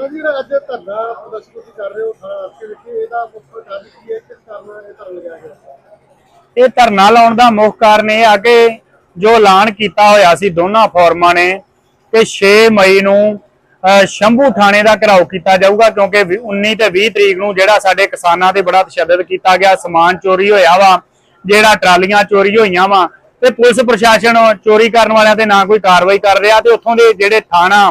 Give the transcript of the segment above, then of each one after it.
ਤਾਂ ਜੀ, ਜਿਹੜਾ ਅੱਜ ਧਰਨਾ ਪ੍ਰਦਰਸ਼ਨ ਤੁਸੀਂ ਕਰ ਰਹੇ ਹੋ ਥਾਣਾ ਕੇ ਇਹਦਾ ਮੁੱਖ ਕਾਰਨ ਕੀ ਹੈ? ਕਿਸ ਕਾਰਨ ਇਹ ਧਰਨਾ ਲਗਾਇਆ ਗਿਆ? ਇਹ ਧਰਨਾ ਲਾਉਣ ਦਾ ਮੁੱਖ ਕਾਰਨ ਇਹ ਆ ਕਿ ਜੋ ਐਲਾਨ ਕੀਤਾ ਹੋਇਆ ਸੀ ਦੋਨਾਂ ਫੋਰਮਾਂ ਨੇ, ਕਿ 6 ਮਈ ਨੂੰ ਸ਼ੰਭੂ ਥਾਣੇ ਦਾ ਘਿਰਾਓ ਕੀਤਾ ਜਾਊਗਾ, ਕਿਉਂਕਿ 19 ਤੇ 20 ਤਰੀਕ ਨੂੰ ਜਿਹੜਾ ਸਾਡੇ ਕਿਸਾਨਾਂ ਤੇ ਬੜਾ ਤਸ਼ੱਦਦ ਕੀਤਾ ਗਿਆ, ਸਮਾਨ ਚੋਰੀ ਹੋਇਆ ਵਾ, ਜਿਹੜਾ ਟਰਾਲੀਆਂ ਚੋਰੀ ਹੋਈਆਂ ਵਾ, ਤੇ ਪੁਲਿਸ ਪ੍ਰਸ਼ਾਸਨ ਚੋਰੀ ਕਰਨ ਵਾਲਿਆਂ ਤੇ ਨਾ ਕੋਈ ਕਾਰਵਾਈ ਕਰ ਰਿਹਾ, ਤੇ ਉੱਥੋਂ ਦੇ ਜਿਹੜੇ ਥਾਣਾ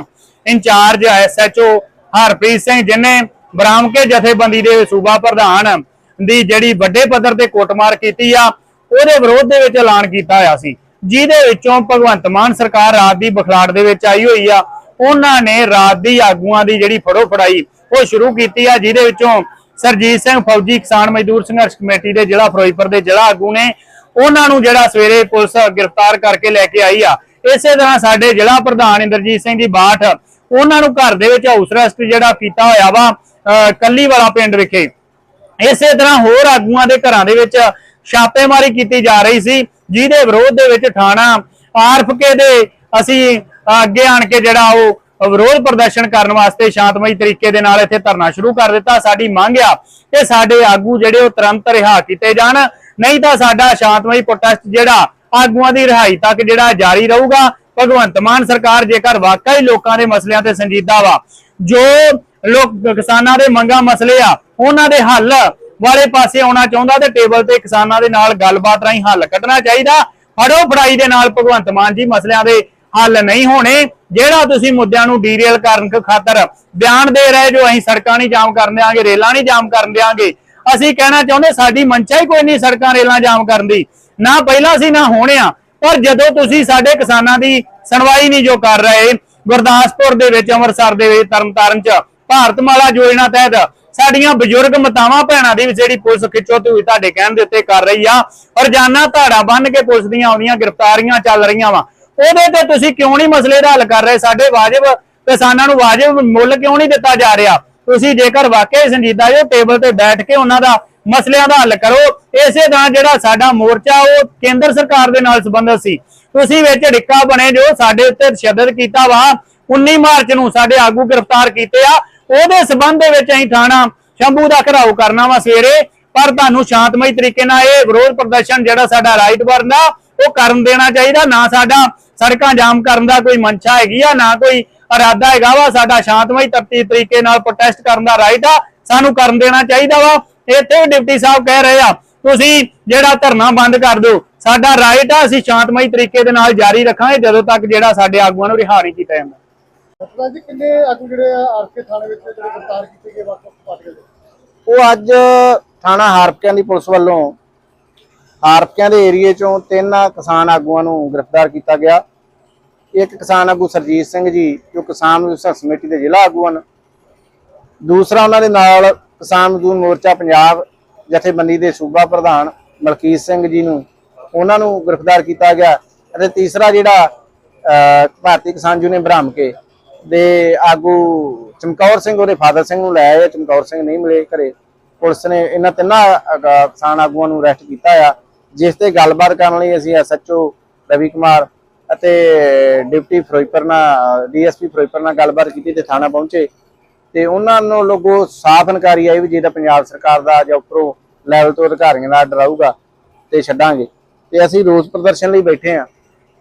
ਇੰਚਾਰਜ ਐਸਐਚਓ ਹਰਪ੍ਰੀਤ ਸਿੰਘ ਜਿਨੇ ਬਰਾਮਕੇ ਜਥੇਬੰਦੀ ਦੇ ਸੂਬਾ ਪ੍ਰਧਾਨ ਦੀ ਜਿਹੜੀ ਵੱਡੇ ਪੱਧਰ ਤੇ ਕੁੱਟਮਾਰ ਕੀਤੀ ਆ, ਉਹਦੇ ਵਿਰੋਧ ਦੇ ਵਿੱਚ ਐਲਾਨ ਕੀਤਾ ਹੋਇਆ ਸੀ। ਜਿਹਦੇ ਵਿੱਚੋਂ ਭਗਵੰਤ ਮਾਨ ਸਰਕਾਰ ਰਾਤ ਦੀ ਬਖਲਾੜ ਦੇ ਵਿੱਚ ਆਈ ਹੋਈ ਆ, ਉਹਨਾਂ ਨੇ ਰਾਤ ਦੀ ਆਗੂਆਂ ਦੀ ਜਿਹੜੀ ਫੜੋ ਫੜਾਈ, ਉਹ ਸ਼ੁਰੂ ਕੀਤੀ ਆ, ਜਿਹਦੇ ਵਿੱਚੋਂ ਸਰਜੀਤ ਸਿੰਘ ਫੌਜੀ, ਕਿਸਾਨ ਮਜ਼ਦੂਰ ਸੰਘਰਸ਼ ਕਮੇਟੀ ਦੇ ਜ਼ਿਲ੍ਹਾ ਫਿਰੋਜ਼ਪੁਰ ਦੇ ਜ਼ਿਲ੍ਹਾ ਆਗੂ ਨੇ, ਉਹਨਾਂ ਨੂੰ ਜਿਹੜਾ ਸਵੇਰੇ ਪੁਲਿਸ ਗ੍ਰਿਫਤਾਰ ਕਰਕੇ ਲੈ ਕੇ ਆਈ ਆ। ਇਸੇ ਤਰ੍ਹਾਂ ਸਾਡੇ ਜ਼ਿਲ੍ਹਾ ਪ੍ਰਧਾਨ ਇੰਦਰਜੀਤ ਸਿੰਘ ਦੀ ਬਾਠ ਉਹਨਾਂ ਨੂੰ ਘਰ ਦੇ ਵਿੱਚ ਹਾਊਸ ਅਰੈਸਟ ਜਿਹੜਾ ਕੀਤਾ ਹੋਇਆ ਵਾ ਕੱਲੀ ਵਾਲਾ ਪਿੰਡ ਵਿਖੇ। ਇਸੇ ਤਰ੍ਹਾਂ ਹੋਰ ਆਗੂਆਂ ਦੇ ਘਰਾਂ ਦੇ ਵਿੱਚ ਛਾਪੇਮਾਰੀ ਕੀਤੀ ਜਾ ਰਹੀ ਸੀ, ਜਿਹਦੇ ਵਿਰੋਧ ਦੇ ਵਿੱਚ ਥਾਣਾ ਆਰਫਕੇ ਦੇ ਅਸੀਂ ਅੱਗੇ ਆਣ ਕੇ ਜਿਹੜਾ ਉਹ ਵਿਰੋਧ ਪ੍ਰਦਰਸ਼ਨ ਕਰਨ ਵਾਸਤੇ ਸ਼ਾਂਤਮਈ ਤਰੀਕੇ ਦੇ ਨਾਲ ਇੱਥੇ ਧਰਨਾ ਸ਼ੁਰੂ ਕਰ ਦਿੱਤਾ। ਸਾਡੀ ਮੰਗ ਆ ਕਿ ਸਾਡੇ ਆਗੂ ਜਿਹੜੇ ਉਹ ਤੁਰੰਤ ਰਿਹਾ ਕੀਤੇ ਜਾਣ। ਨਹੀਂ ਤਾਂ ਸਾਡਾ ਸ਼ਾਂਤਮਈ ਪ੍ਰੋਟੈਸਟ ਜਿਹੜਾ ਆਗੂਆਂ ਦੀ ਰਿਹਾਈ ਤੱਕ ਜਿਹੜਾ ਜਾਰੀ ਰਹੂਗਾ। ਭਗਵੰਤ ਮਾਨ ਸਰਕਾਰ ਜੇਕਰ ਵਾਕਈ ਲੋਕਾਂ ਦੇ ਮਸਲਿਆਂ ਤੇ ਸੰਜੀਦਾ ਵਾ, ਜੋ ਲੋਕ ਕਿਸਾਨਾਂ ਦੇ ਮੰਗਾਂ ਮਸਲੇ ਆ, ਉਹਨਾਂ ਦੇ ਹੱਲ ਵਾਲੇ ਪਾਸੇ ਆਉਣਾ ਚਾਹੁੰਦਾ ਤੇ ਟੇਬਲ ਤੇ ਕਿਸਾਨਾਂ ਦੇ ਨਾਲ ਗੱਲਬਾਤ ਰਾਹੀਂ ਹੱਲ ਕੱਢਣਾ ਚਾਹੀਦਾ। ਫੜੋ ਫੜਾਈ ਦੇ ਨਾਲ ਭਗਵੰਤ ਮਾਨ ਜੀ ਮਸਲਿਆਂ ਦੇ ਹੱਲ ਨਹੀਂ ਹੋਣੇ, ਜਿਹੜਾ ਤੁਸੀਂ ਮੁੱਦਿਆਂ ਨੂੰ ਡੀਰੇਲ ਕਰਨ ਖਾਤਰ ਬਿਆਨ ਦੇ ਰਹੇ ਜੋ ਅਸੀਂ ਸੜਕਾਂ ਨਹੀਂ ਜਾਮ ਕਰਨ ਦਿਆਂਗੇ, ਰੇਲਾਂ ਨਹੀਂ ਜਾਮ ਕਰਨ ਦਿਆਂਗੇ, ਅਸੀਂ ਕਹਿਣਾ ਚਾਹੁੰਦੇ ਸਾਡੀ ਮਨਚਾ ਹੀ ਕੋਈ ਨਹੀਂ ਸੜਕਾਂ ਰੇਲਾਂ ਜਾਮ ਕਰਨ ਦੀ। ਨਾ ਪਹਿਲਾਂ ਸੀ, ਨਾ ਹੋਣਿਆ। ਪਰ ਜਦੋਂ ਤੁਸੀਂ ਸਾਡੇ ਕਿਸਾਨਾਂ ਦੀ ਸੁਣਵਾਈ ਨਹੀਂ ਜੋ ਕਰ ਰਹੇ, ਗੁਰਦਾਸਪੁਰ ਦੇ ਵਿੱਚ, ਅੰਮ੍ਰਿਤਸਰ ਦੇ ਵਿੱਚ, ਤਰਨਤਾਰਨ ਚ, ਭਾਰਤਮਾਲਾ ਯੋਜਨਾ ਤਹਿਤ ਸਾਡੀਆਂ ਬਜ਼ੁਰਗ ਮਤਾਵਾਂ ਭੈਣਾਂ ਦੀ ਜਿਹੜੀ ਪੁਲਿਸ ਖਿੱਚੋ ਤੂੰ ਤੁਹਾਡੇ ਕਹਿਣ ਦੇ ਉੱਤੇ ਕਰ ਰਹੀ ਆ, ਰੋਜ਼ਾਨਾ ਧਾੜਾ ਬੰਨ ਕੇ ਪੁਲਿਸ ਦੀਆਂ ਆਉਂਦੀਆਂ, ਗ੍ਰਿਫਤਾਰੀਆਂ ਚੱਲ ਰਹੀਆਂ ਵਾ। ਉਹਦੇ ਤੇ ਤੁਸੀਂ ਕਿਉਂ ਨਹੀਂ ਮਸਲੇ ਦਾ ਹੱਲ ਕਰ ਰਹੇ? ਸਾਡੇ ਵਾਜਬ ਕਿਸਾਨਾਂ ਨੂੰ ਵਾਜਬ ਮੁੱਲ ਕਿਉਂ ਨਹੀਂ ਦਿੱਤਾ ਜਾ ਰਿਹਾ? ਤੁਸੀਂ ਜੇਕਰ ਵਾਕਈ ਸੰਜੀਦਾ ਜੋ ਟੇਬਲ ਤੇ ਬੈਠ ਕੇ ਉਹਨਾਂ ਦਾ ਮਸਲਿਆਂ ਦਾ ਹੱਲ ਕਰੋ। ਇਸੇ ਤਰ੍ਹਾਂ ਜਿਹੜਾ ਸਾਡਾ ਮੋਰਚਾ, ਉਹ ਕੇਂਦਰ ਸਰਕਾਰ ਦੇ ਨਾਲ ਸੰਬੰਧਿਤ ਸੀ। ਤੁਸੀਂ ਵਿੱਚ ਡਿੱਕਾ ਬਣੇ ਜੋ ਸਾਡੇ ਉੱਤੇ ਤਸ਼ੱਦਦ ਕੀਤਾ ਵਾ 19 ਮਾਰਚ ਨੂੰ ਸਾਡੇ ਆਗੂ ਗ੍ਰਿਫਤਾਰ ਕੀਤੇ ਆ। ਉਹਦੇ ਸਬੰਧ ਦੇ ਵਿੱਚ ਅਸੀਂ ਥਾਣਾ ਸ਼ੰਭੂ ਦਾ ਘਰਾਓ ਕਰਨਾ ਵਾ ਸਵੇਰੇ। ਪਰ ਤੁਹਾਨੂੰ ਸ਼ਾਂਤਮਈ ਤਰੀਕੇ ਨਾਲ ਇਹ ਵਿਰੋਧ ਪ੍ਰਦਰਸ਼ਨ ਜਿਹੜਾ ਸਾਡਾ ਰਾਈਟ ਵਰਨਾ ਉਹ ਕਰਨ ਦੇਣਾ ਚਾਹੀਦਾ। ਨਾ ਸਾਡਾ ਸੜਕਾਂ ਜਾਮ ਕਰਨ ਦਾ ਕੋਈ ਮਨਸ਼ਾ ਹੈਗੀ ਆ, ਨਾ ਕੋਈ ਇਰਾਦਾ ਹੈਗਾ ਵਾ। ਸਾਡਾ ਸ਼ਾਂਤਮਈ ਤਰਤੀਬ ਤਰੀਕੇ ਨਾਲ ਪ੍ਰੋਟੈਸਟ ਕਰਨ ਦਾ ਰਾਈਟ ਆ। ਸਾਨੂੰ ਕਰਨ ਦੇਣਾ ਚਾਹੀਦਾ ਵਾ। ਇੱਥੇ ਡਿਪਟੀ ਸਾਹਿਬ ਕਹਿ ਰਹੇ ਆ ਤੁਸੀਂ ਜਿਹੜਾ ਧਰਨਾ ਬੰਦ ਕਰ ਦਿਓ ਸਾਡਾ ਰਾਈਟ ਆ ਅਸੀਂ ਸ਼ਾਂਤਮਈ ਤਰੀਕੇ ਦੇ ਨਾਲ ਜਾਰੀ ਰੱਖਾਂਗੇ ਜਦੋਂ ਤੱਕ ਜਿਹੜਾ ਸਾਡੇ ਆਗੂਆਂ ਨੂੰ ਰਿਹਾ ਨਹੀਂ ਕੀਤਾ ਜਾਂਦਾ। ਸਰਦਾਰ ਜੀ ਕਿੰਨੇ ਆਗੂ ਜਿਹੜੇ ਆ ਆਰਕੇ ਥਾਣੇ ਵਿੱਚ ਜਿਹੜੇ ਗ੍ਰਿਫਤਾਰ ਕੀਤੇ ਗਏ ਦੇ ਉਹ ਅੱਜ ਥਾਣਾ ਹਾਰਪਕਿਆਂ ਦੀ ਪੁਲਿਸ ਵੱਲੋਂ ਹਾਰਪਕਿਆਂ ਦੇ ਏਰੀਏ ਚੋਂ ਤਿੰਨ ਕਿਸਾਨ ਆਗੂਆਂ ਨੂੰ ਗ੍ਰਿਫਤਾਰ ਕੀਤਾ ਗਿਆ। ਇੱਕ ਕਿਸਾਨ ਆਗੂ ਸਰਜੀਤ ਸਿੰਘ ਜੀ ਜੋ ਕਿਸਾਨ ਮਜ਼ਦੂਰ ਕਮੇਟੀ ਦੇ ਜ਼ਿਲ੍ਹਾ ਆਗੂ ਹਨ। ਦੂਸਰਾ ਉਹਨਾਂ ਦੇ ਨਾਲ ਕਿਸਾਨ ਮਜ਼ਦੂਰ ਮੋਰਚਾ ਪੰਜਾਬ ਜਥੇਬੰਦੀ ਦੇ ਸੂਬਾ ਪ੍ਰਧਾਨ ਮਲਕੀਤ ਸਿੰਘ ਜੀ ਨੂੰ ਉਹਨਾਂ ਨੂੰ ਗ੍ਰਿਫਤਾਰ ਕੀਤਾ ਗਿਆ ਅਤੇ ਤੀਸਰਾ ਜਿਹੜਾ ਭਾਰਤੀ ਕਿਸਾਨ ਯੂਨੀਅਨ ਬ੍ਰਹਮ ਦੇ ਆਗੂ ਚਮਕੌਰ ਸਿੰਘ ਉਹਦੇ ਫਾਦਰ ਸਿੰਘ ਨੂੰ ਲੈ ਆਏ, ਚਮਕੌਰ ਸਿੰਘ ਨਹੀਂ ਮਿਲੇ ਘਰੇ। ਪੁਲਿਸ ਨੇ ਇਹਨਾਂ ਤਿੰਨਾਂ ਕਿਸਾਨ ਆਗੂਆਂ ਨੂੰ ਅਰੈਸਟ ਕੀਤਾ ਆ, ਜਿਸ ਤੇ ਗੱਲਬਾਤ ਕਰਨ ਲਈ ਅਸੀਂ ਐਸਐਚਓ ਰਵੀ ਕੁਮਾਰ ਅਤੇ ਡਿਪਟੀ ਫਿਰੋਜ਼ਪੁਰ ਨਾਲ, ਡੀਐਸਪੀ ਫਿਰੋਜ਼ਪੁਰ ਨਾਲ ਗੱਲਬਾਤ ਕੀਤੀ ਤੇ ਥਾਣਾ ਪਹੁੰਚੇ। ਤੇ ਉਹਨਾਂ ਨੂੰ ਲੋਗੋ ਸਾਫ਼ ਇਨਕਾਰੀ ਆਈ ਵੀ ਜੇ ਤਾਂ ਪੰਜਾਬ ਸਰਕਾਰ ਦਾ ਜਾਂ ਉੱਪਰੋਂ ਲੈਵਲ ਤੋਂ ਅਧਿਕਾਰੀਆਂ ਦਾ ਆਰਡਰ ਆਊਗਾ ਤੇ ਛੱਡਾਂਗੇ। ਤੇ ਅਸੀਂ ਰੋਸ ਪ੍ਰਦਰਸ਼ਨ ਲਈ ਬੈਠੇ ਆ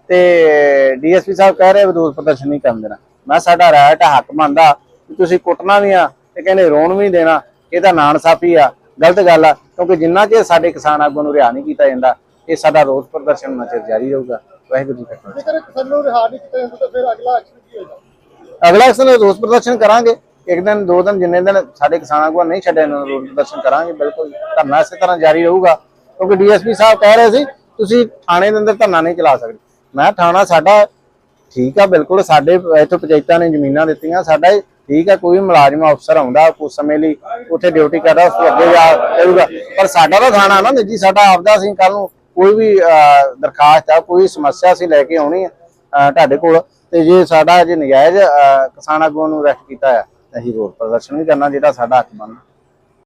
ਤੇ ਡੀਐਸਪੀ ਸਾਹਿਬ ਕਹਿ ਰਹੇ ਰੋਸ ਪ੍ਰਦਰਸ਼ਨ ਨਹੀਂ ਕਰਨ ਦੇਣਾ। ਮੈਂ ਸਾਡਾ ਰਾਇਟ ਹੱਕ ਮੰਨਦਾ ਕਿ ਤੁਸੀਂ ਕੁੱਟਣਾ ਵੀ ਆ ਤੇ ਕਹਿੰਦੇ ਰੋਣ ਵੀ ਨੀ ਦੇਣਾ ਇਹ ਤਾਂ ਨਾਨਸਾਫੀ ਆ ਗਲਤ ਗੱਲ ਆ ਕਿਉਂਕਿ ਜਿੰਨਾ ਚਿਰ ਸਾਡੇ ਕਿਸਾਨ ਆਗੂ ਨੂੰ ਰਿਹਾ ਨਹੀਂ ਕੀਤਾ ਜਾਂਦਾ ਇਹ ਸਾਡਾ ਰੋਸ ਪ੍ਰਦਰਸ਼ਨ ਉਹਨਾਂ ਚਿਰ ਜਾਰੀ ਰਹੂਗਾ। ਵਾਹਿਗੁਰੂ ਜੀ ਕਾ ਖਾਲਸਾ। ਜੇਕਰ ਕਿਸਾਨਾਂ ਨੂੰ ਰਿਹਾ ਨਹੀਂ ਕੀਤਾ ਜਾਂਦਾ ਤਾਂ ਫਿਰ ਅਗਲਾ ਐਕਸ਼ਨ ਕੀ ਹੋਏਗਾ? ਅਗਲਾ ਅਕਸਰ ਰੋਸ ਪ੍ਰਦਰਸ਼ਨ ਕਰਾਂਗੇ। ਇੱਕ ਦਿਨ ਦੋ ਦਿਨ ਜਿੰਨੇ ਦਿਨ ਸਾਡੇ ਕਿਸਾਨ ਆਗੂ ਨਹੀਂ ਛੱਡਿਆ ਇਹਨਾਂ ਨੂੰ ਰੋਸ ਪ੍ਰਦਰਸ਼ਨ ਕਰਾਂਗੇ ਬਿਲਕੁਲ ਧਰਨਾ ਇਸੇ ਤਰ੍ਹਾਂ ਜਾਰੀ ਰਹੂਗਾ। ਕਿਉਂਕਿ ਡੀਐਸਪੀ ਸਾਹਿਬ ਕਹਿ ਰਹੇ ਸੀ ਤੁਸੀਂ ਥਾਣੇ ਦੇ ਅੰਦਰ ਧਰਨਾ ਨਹੀਂ ਚਲਾ ਸਕਦੇ। ਮੈਂ ਥਾਣਾ ਸਾਡਾ ਠੀਕ ਆ ਬਿਲਕੁਲ ਸਾਡੇ ਇੱਥੋਂ ਪੰਚਾਇਤਾਂ ਨੇ ਜ਼ਮੀਨਾਂ ਦਿੱਤੀਆਂ ਸਾਡਾ ਠੀਕ ਆ ਕੋਈ ਵੀ ਮੁਲਾਜ਼ਮ ਅਫਸਰ ਆਉਂਦਾ ਕੁਝ ਸਮੇਂ ਲਈ ਉੱਥੇ ਡਿਊਟੀ ਕਰਦਾ ਉਸ ਤੋਂ ਅੱਗੇ ਜਾ ਕਰੂਗਾ। ਪਰ ਸਾਡਾ ਤਾਂ ਥਾਣਾ ਨਾ ਜੀ ਸਾਡਾ ਆਪਦਾ ਅਸੀਂ ਕੱਲ ਨੂੰ ਕੋਈ ਵੀ ਦਰਖਾਸਤ ਆ ਕੋਈ ਸਮੱਸਿਆ ਅਸੀਂ ਲੈ ਕੇ ਆਉਣੀ ਆ ਤੁਹਾਡੇ ਕੋਲ। ਤੇ ਜੇ ਸਾਡਾ ਜੇ ਨਜਾਇਜ਼ ਅਹ, ਕਿਸਾਨ ਆਗੂਆਂ ਨੂੰ ਅਰੈਸਟ ਕੀਤਾ ਆ ਅਸੀਂ ਰੋਡ ਪ੍ਰਦਰਸ਼ਨ ਵੀ ਕਰਨਾ ਜਿਹੜਾ ਸਾਡਾ ਹੱਕ ਬਣਦਾ